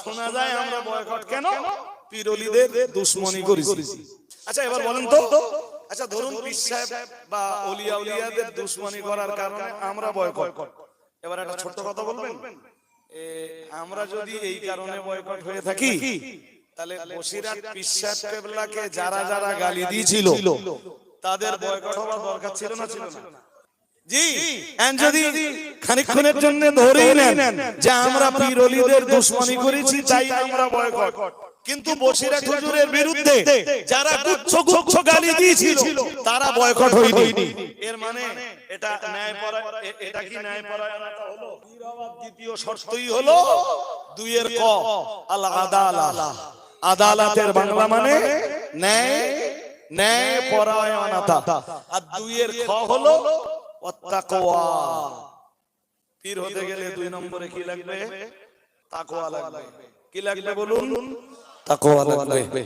শোনা যায় আমরা বয়কট কেন? পিরলিদের দুশ্মনী করেছি। আচ্ছা এবার বলেন তো। আচ্ছা ধরুন পীর সাহেব বা ওলিয়া উলিয়াদের দুশ্মনী করার কারণে আমরা বয়কট এবার একটা ছোট্ট কথা বলবেন? আমরা যদি এই কারণে বয়কট হয়ে থাকি তাহলে বসিরাত পীর সাহেব কেবলাকে যারা যারা গালি দিয়েছিল তাদের বয়কট হওয়ার দরকার ছিল না ছিল না। জি এন যদি খানিকক্ষণের জন্য ধরেই নেন যে আমরা পীরলিদের দুশ্মনী করেছি, তাই আমরা বয়কট। কিন্তু বসিরাট হুজুরের বিরুদ্ধে যারা গুচ্ছ গুচ্ছ গালি দিয়েছিল, তারা বয়কট হয়নি। এর মানে এটা ন্যায় এটা কি ন্যায় পরায়ণতা হলো? দ্বিতীয় শর্তই হলো দুইয়ের ক, আল আদালা আদালতের বাংলা মানে ন্যায় ন্যায় পরায়ণতা আর দুইয়ের খ হলো অত্তাকওয়া। পীর হতে গেলে দুই নম্বরে কি লাগবে? তাকওয়া লাগবে। কি লাগবে বলুন? তাকওয়া লাগবে।